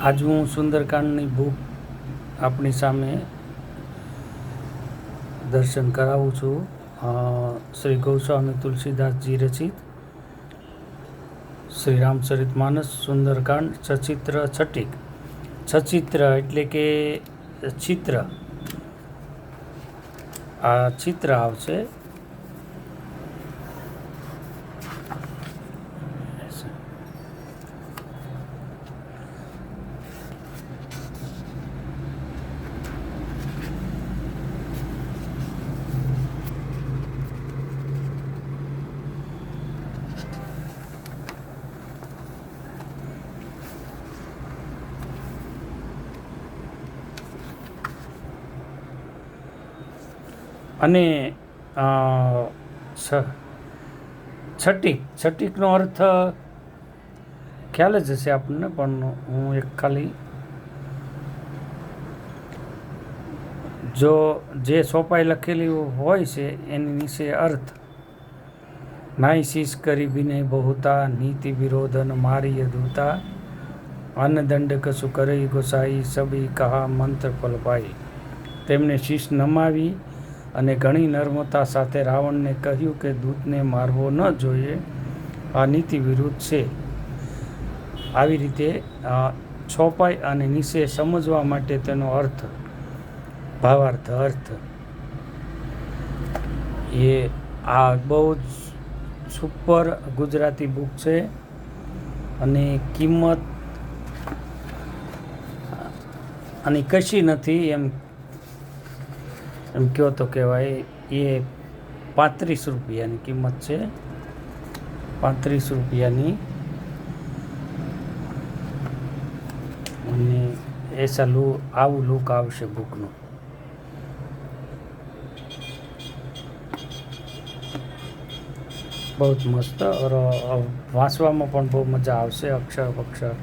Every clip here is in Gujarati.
આજ હું સુંદરકાંડની બુક આપણી સામે દર્શન કરાવું છું. શ્રી ગૌસ્વામી તુલસીદાસજી રચિત, શ્રી રામચરિત માનસ, સુંદરકાંડ, સચિત્ર, છટિક. સચિત્ર એટલે કે ચિત્ર. આ ચિત્ર આવશે અને છટિક છટિકનો અર્થ ખ્યાલ જ હશે આપણને, પણ હું એક ખાલી જો જે સોપાઈ લખેલી હોય છે, એની નીચે અર્થ. નાઈ શીશ કરી વિનય બહુતા, નીતિ વિરોધન મારી દૂતા. અન્નદંડ કશું કરી ગોસાઈ સબી કહા મંત્ર ફલપાઈ. તેમણે શીશ નમાવી અને ઘણી નર્મતા સાથે રાવણને કહ્યું કે દૂતને મારવો ન જોઈએ. આ નીતિ વિરુદ્ધ છે. આવી રીતે છોપાઈ અને નિશે સમજવા માટે તેનો અર્થ, ભાવાર્થ અર્થ. એ, આ બહુ જ સુપર ગુજરાતી બુક છે અને કિંમત આની કશી નથી એમ એમ કહો તો કહેવાય, એ પાંત્રીસ રૂપિયાની કિંમત છે. પાંત્રીસ રૂપિયાની. અને એસા લુ, આવું લુક આવશે બુકનું બહુ જ મસ્ત વાંચવામાં પણ બહુ મજા આવશે, અક્ષર અક્ષર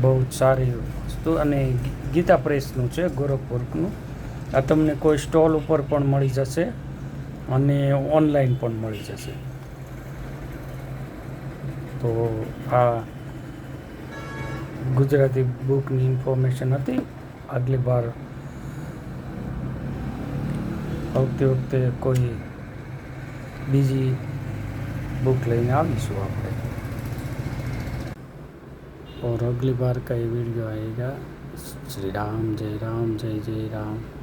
બહુ જ સારી વસ્તુ. અને ગીતા પ્રેસનું છે ગોરખપુરનું આ તમને કોઈ સ્ટોલ ઉપર પણ મળી જશે અને ઓનલાઈન પણ મળી જશે. તો આ ગુજરાતી બુકની ઇન્ફોર્મેશન હતી. આગલી વાર આવતી વખતે કોઈ બીજી બુક લઈને આવીશું આપણે. ઓર અગલી બાર કઈ વીડિયો આવેગા શ્રી રામ, જય રામ, જય જય રામ.